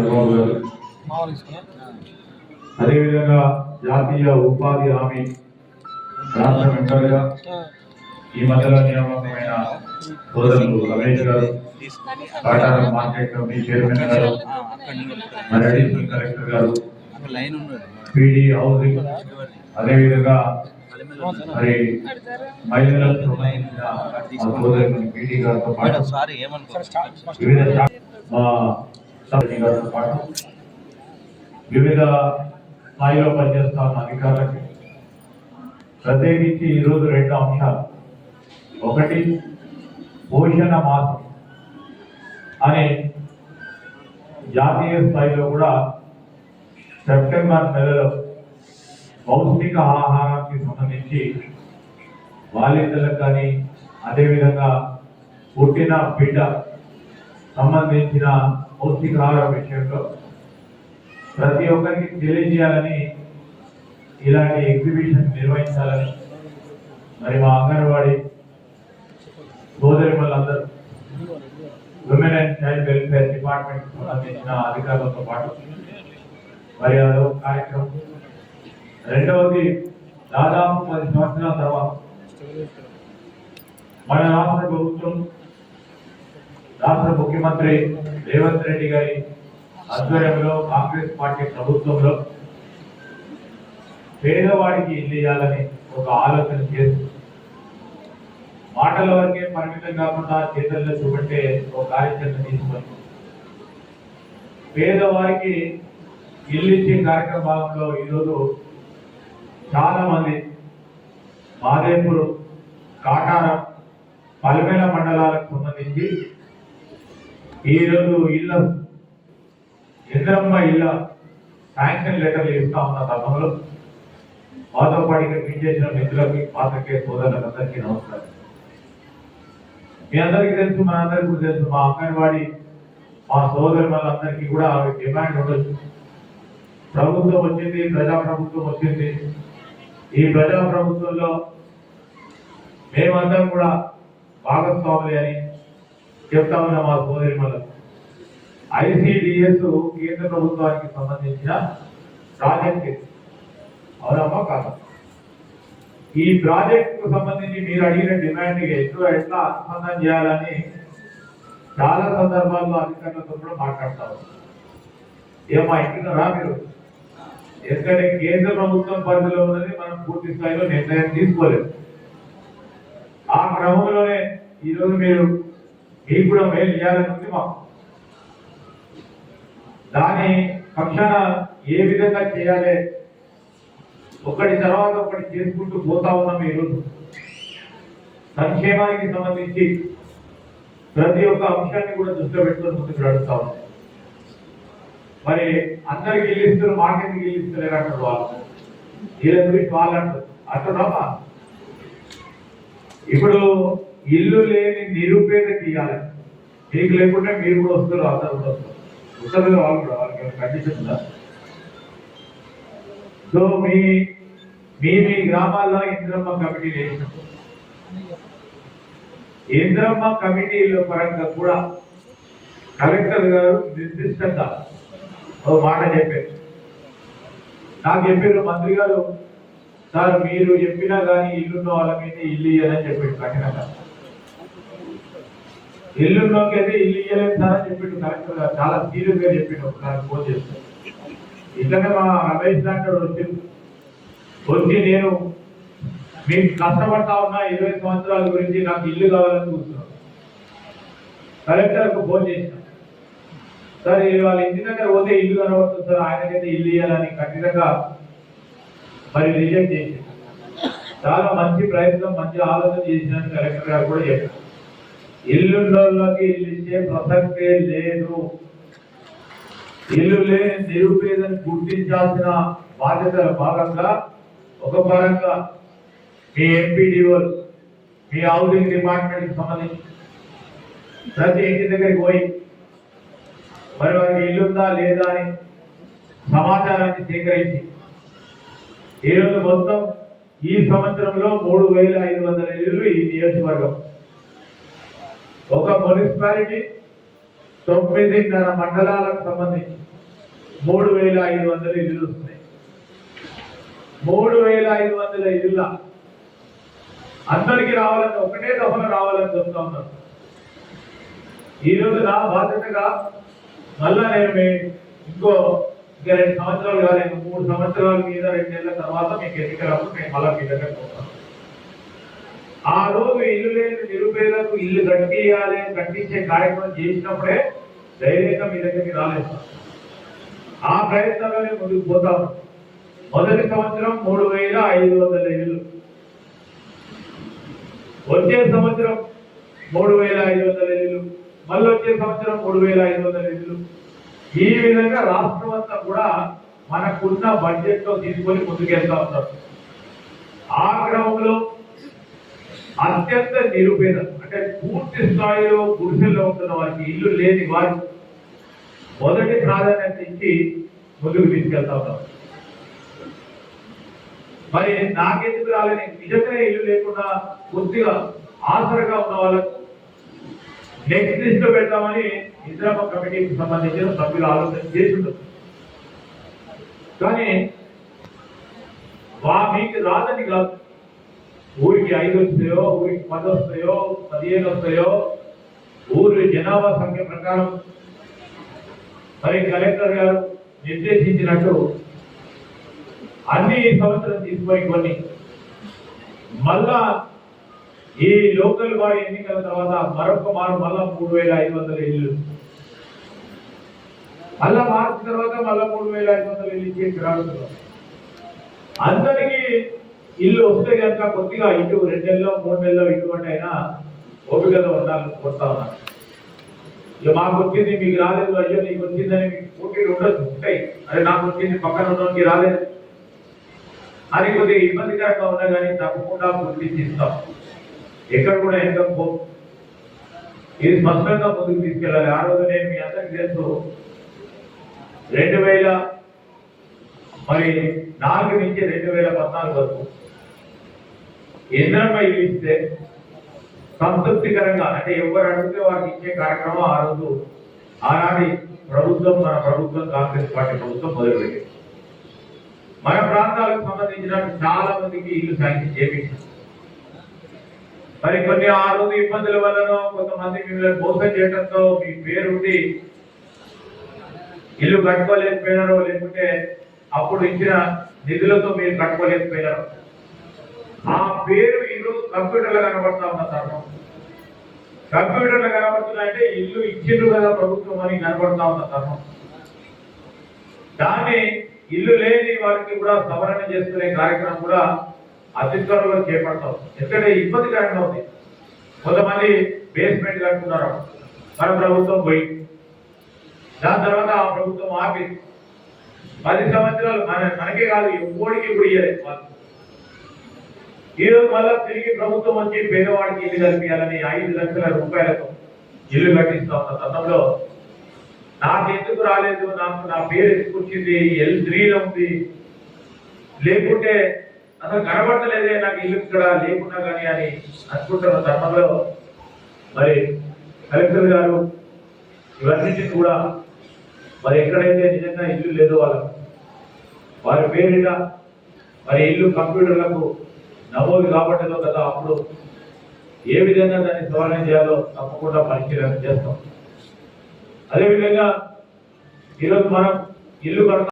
రాజబాబు గారు అదేవిధంగా జాతీయ ఉపాధి హామీ రాష్ట్ర మెంబర్గా ఈ మధ్యలో నియామకమైన సోదరులు రమేష్ గారు కాటారం మార్కెట్ కమిటీ చైర్మన్ గారు మరి అడిషనల్ కలెక్టర్ గారు పీడీ హౌసింగ్ అదేవిధంగా మరి మహిళలకు సంబంధించిన మా సోదరులు పీడీ గారితో పాటు వివిధ పాటు వివిధ స్థాయిలో పనిచేస్తా ఉన్న అధికారులకి ప్రత్యేకించి ఈరోజు రెండు అంశాలు. ఒకటి పోషణ మాసం అనే జాతీయ స్థాయిలో కూడా సెప్టెంబర్ నెలలో పౌష్టిక ఆహారానికి సంబంధించి బాలింతలకు కానీ అదేవిధంగా పుట్టిన బిడ్డ సంబంధించిన పౌష్టికాహార విషయంలో ప్రతి ఒక్కరికి తెలియజేయాలని ఇలాంటి ఎగ్జిబిషన్ నిర్వహించాలని మరి మా అంగన్వాడీ సోదరి వాళ్ళందరూ women and child welfare department సంబంధించిన అధికారులతో పాటు మరి అదొక కార్యక్రమం. రెండవది దాదాపు పది సంవత్సరాల తర్వాత మన రాష్ట్ర ప్రభుత్వం రాష్ట్ర ముఖ్యమంత్రి రేవంత్ రెడ్డి గారి ఆధ్వర్యంలో కాంగ్రెస్ పార్టీ ప్రభుత్వంలో పేదవాడికి ఇల్లు ఇవ్వాలని ఒక ఆలోచన చేస్తూ మాటల వరకే పరిమితం కాకుండా చేతల్లో చూపెట్టే ఒక కార్యక్రమం తీసుకొని పేదవారికి ఇల్లు ఇచ్చే కార్యక్రమ భాగంలో ఈరోజు చాలా మంది మాదేపూర్ కాటారం పల్మేల మండలాలకు సంబంధించి ఈరోజు ఇళ్ళ ఇంద్రమ్మ ఇళ్ళ శాంక్షన్ లెటర్లు ఇస్తా ఉన్న తరుణంలో మాతో పాటు ఇక్కడ చేసిన మిత్రులకి పాత్రికే సోదరులందరికీ నమస్కారం. మీ అందరికీ తెలుసు మన అందరికీ తెలుసు మా అంగన్వాడీ మా సోదరు వాళ్ళందరికీ కూడా డిమాండ్ ఉండొచ్చు. ప్రభుత్వం వచ్చింది ప్రజా ప్రభుత్వం వచ్చింది. ఈ ప్రజా ప్రభుత్వంలో మేమందరం కూడా భాగస్వాములే అని చెప్తా ఉన్నాం మా సోదరి మళ్ళీ. ఐసిడిఎస్ కేంద్ర ప్రభుత్వానికి సంబంధించిన ప్రాజెక్ట్ అవునమ్మా కాదు. ఈ ప్రాజెక్ట్కు సంబంధించి మీరు అడిగిన డిమాండ్ ఎట్లా ఎట్లా అనుసంధానం చేయాలని చాలా సందర్భాల్లో అధికారులతో కూడా మాట్లాడతారు ఏమా ఇంటున్నారా మీరు. ఎందుకంటే కేంద్ర ప్రభుత్వం పరిధిలో ఉన్నది మనం పూర్తి స్థాయిలో నిర్ణయం తీసుకోలేదు. ఆ క్రమంలోనే ఈరోజు మీరు మీకు కూడా మేలు చేయాలని ఉంది మాకు. దాని పక్షాన ఏ విధంగా చేయాలి? ఒకటి తర్వాత ఒకటి చేసుకుంటూ పోతా ఉన్నాం ఈరోజు. సంక్షేమానికి సంబంధించి ప్రతి ఒక్క అంశాన్ని కూడా దృష్టిలో పెట్టుకుని ముందుకు నడుస్తా ఉన్నాం. మరి అందరికి ఇల్లు ఇస్తారు మాకెందుకు ఇల్లు ఇస్తలేరు అంటారు వాళ్ళు. వీళ్ళ గురించి వాళ్ళు అంటారు అంటున్నామా? ఇప్పుడు ఇల్లు లేని నిరుపేదకి ఇవ్వాలి మీకు లేకుండా మీరు కూడా వస్తారు అందరు కూడా వస్తారు. వస్తారు వాళ్ళు కూడా వాళ్ళకి కండిషన్ ఉందా? సో మీ మీ మీ గ్రామాల్లో ఇంద్రమ్మ కమిటీ వేసినప్పుడు ఇంద్రమ్మ కమిటీల పరంగా కూడా కలెక్టర్ గారు నిర్దిష్టంగా ఓ మాట చెప్పారు. నాకు చెప్పారు మంత్రి గారు సార్ మీరు చెప్పినా కానీ ఇల్లున్న వాళ్ళ మీద ఇల్లు ఇయ్యాలని చెప్పాడు కఠినంగా. ఇల్లున్నోకి అయితే ఇల్లు ఇయ్యలేదు సార్ అని చెప్పిండు కలెక్టర్ గారు. చాలా సీరియస్గా చెప్పిండు ఒకసారి ఫోన్ చేస్తే. ఇట్లనే మా రమేష్ డాక్టర్ వచ్చింది వచ్చి నేను మీకు కష్టపడతా ఉన్నా ఇరవై సంవత్సరాల గురించి నాకు ఇల్లు కావాలని చూస్తున్నాను కలెక్టర్కు ఫోన్ చేసిన. సార్ వాళ్ళ ఇంటి దగ్గర పోతే ఇల్లు కనబడుతుంది సార్. ఆయనకైతే ఇల్లు ఇవ్వాలని కఠినంగా మరి రిజెక్ట్ చేసి చాలా మంచి ప్రయత్నం మంచి ఆలోచన చేసినట్టు కలెక్టర్ గారు కూడా చెప్పారు. ఇల్లుండోళ్ళకి ఇల్లు ఇచ్చే ప్రసక్తే లేదు. ఇల్లు లేని నిరుపేదని గుర్తించాల్సిన బాధ్యతల భాగంగా ఒక పరంగా మీ ఎంపీడీఓ మీ హౌసింగ్ డిపార్ట్మెంట్ సంబంధించి ప్రతి ఇంటి దగ్గరికి పోయి మరి వారికి ఇల్లుందా లేదా అని సమాచారాన్ని సేకరించి ఈరోజు మొత్తం ఈ సంవత్సరంలో మూడు వేల ఐదు వందల ఇల్లు ఈ నియోజకవర్గం. ఒక మున్సిపాలిటీ తొమ్మిదిన్నర మండలాలకు సంబంధించి మూడు వేల ఐదు వందల ఇళ్ళు వస్తున్నాయి. మూడు వేల ఐదు వందల ఇళ్ళ అందరికీ రావాలని ఒకటే దఫన రావాలని చెప్తా ఉన్నారు. ఈ రోజు నా బాధ్యతగా మళ్ళా నేను ఇంకో ఇంకా రెండు సంవత్సరాలు కాలేదు మూడు సంవత్సరాల మీద రెండు నెలల తర్వాత మీకు ఎన్నికలప్పుడు నేను మళ్ళీ మీ దగ్గర పోతాను ఆ రోజు ఇల్లు లేని నిరుపేదలకు ఇల్లు కట్టియాలి కట్టించే కార్యక్రమం చేసినప్పుడే ధైర్యంగా మీ దగ్గరికి రాలేదు. ఆ ప్రయత్నంలోనే ముందుకు పోతాం మొదటి సంవత్సరం మూడు వేల ఐదు వందల ఇల్లు. వచ్చే సంవత్సరం మూడు వేల ఐదు వందల ఇల్లు. మళ్ళీ వచ్చే సంవత్సరం మూడు వేల ఐదు వందల ఇల్లు. ఈ విధంగా రాష్ట్రం అంతా కూడా మనకున్న బడ్జెట్లో తీసుకొని ముందుకెళ్తా ఉంటాం ఆ క్రమంలో అత్యంత నిరుపేద అంటే పూర్తి స్థాయిలో గుడిసెల్లో ఉంటున్న వారికి ఇల్లు లేని వారు మొదటి ప్రాధాన్యత ఇచ్చి ముందుకు తీసుకెళ్తా మరి నాకెందుకు రాలేని నిజంగానే ఇల్లు లేకుండా పూర్తిగా ఆసరగా ఉన్న వాళ్ళకు నెక్స్ట్ లిస్ట్లో పెడతామని ఇందిరమ్మ కమిటీకి సంబంధించిన సభ్యులు ఆలోచన చేసి కానీ వా మీకు రాదని కాదు. ఊరికి ఐదు వస్తాయో ఊరికి పది వస్తాయో పదిహేను వస్తాయో ఊరి జనాభా సంఖ్య ప్రకారం. మరి కలెక్టర్ గారు నిర్దేశించినట్టు అన్ని ఈ సంవత్సరం తీసుకుపోయి కొన్ని. మళ్ళా ఈ లోకల్ బాడీ ఎన్నికల తర్వాత మరొక మారు మళ్ళా మూడు వేల ఐదు వందల ఇల్లు. మళ్ళా మార్చి తర్వాత మళ్ళా మూడు వేల ఐదు వందల ఇల్లు ఇచ్చేసి రాడుతున్నాం అందరికీ ఇల్లు వస్తే కనుక కొద్దిగా ఇటు రెండు నెలలో మూడు నెలలో ఇటువంటి అయినా ఓపికగా ఉండాలని కోరుతా ఉన్నాను ఇక మాకు వచ్చింది మీకు రాలేదు అయ్యో నీకు వచ్చిందని మీకు పోటీలు ఉండొచ్చు ఉంటాయి. అరే నాకు వచ్చింది పక్కన ఉన్నోనికి రాలేదు. అని కొద్దిగా ఇబ్బందికరంగా ఉన్నా కానీ తప్పకుండా గుర్తించిస్తాం ఎక్కడ కూడా ఎంత పో ఇది స్పష్టంగా ముందుకు తీసుకెళ్ళాలి. ఆ రోజు నేను మీ అందరికి తెలుసు రెండు వేల మరి నాలుగు నుంచి రెండు వేల పద్నాలుగు వరకు ఇంద్రమ్మ ఇల్లు ఇస్తే సంతృప్తికరంగా అంటే ఎవరు అడిగితే వారికి ఇచ్చే కార్యక్రమం ఆ రోజు ఆనాటి ప్రభుత్వం మన ప్రభుత్వం కాంగ్రెస్ పార్టీ ప్రభుత్వం మొదలుపెట్టింది. మన ప్రాంతాలకు సంబంధించిన చాలా మందికి ఇల్లు శాంక్షన్ చేపించారు. మరి కొన్ని ఆ రోజు ఇబ్బందుల వలన కొంతమంది మిమ్మల్ని మోసం చేయడంతో మీ పేరుండి ఇల్లు కట్టుకోలేకపోయినారో లేకుంటే అప్పుడు ఇచ్చిన నిధులతో మీరు కట్టుకోలేకపోయినారు ఆ పేరు ఇల్లు కంప్యూటర్లో కనబడతా ఉన్న తరుణం కంప్యూటర్లో కనబడుతున్నాయంటే ఇల్లు ఇచ్చిండ్రు కదా ప్రభుత్వం అని కనబడతా ఉన్న తరుణం దాన్ని ఇల్లు లేని వారికి కూడా సవరణ చేసుకునే కార్యక్రమం కూడా అతి త్వరలో చేపడతాం ఎందుకంటే ఇబ్బందికరంగా ఉంది. కొంతమంది బేస్మెంట్ కట్టుకున్నారు. మన ప్రభుత్వం పోయి దాని తర్వాత ఆ ప్రభుత్వం ఆపి పది సంవత్సరాలు మన మనకే కాదు ఎవ్వడికి ఇప్పుడు ఇయ్యలేదు వాళ్ళు. ఈ రోజు మళ్ళా తిరిగి ప్రభుత్వం వచ్చి పేదవాడికి ఇల్లు కల్పించాలని ఐదు లక్షల రూపాయలకు ఇల్లు కట్టిస్తా ఉన్న తరుణంలో నాకు ఎందుకు రాలేదు? నాకు నా పేరు ఎందుకు వచ్చింది? ఎల్ త్రీలో ఉంది. లేకుంటే అసలు కనబడతలేదే నాకు ఇల్లు ఇక్కడ లేకున్నా కానీ అని అనుకుంటున్న తరుణంలో మరి కలెక్టర్ గారు ఇవన్నిటిని కూడా మరి ఎక్కడైతే నిజంగా ఇల్లు లేదో వాళ్ళకు వారి పేరిట మరి ఇల్లు కంప్యూటర్లకు నమోదు కాబట్టదో కదా అప్పుడు ఏ విధంగా దాన్ని సవరణ చేయాలో తప్పకుండా పరిశీలన చేస్తాం. అదేవిధంగా ఈరోజు మనం ఇల్లు కడతాం.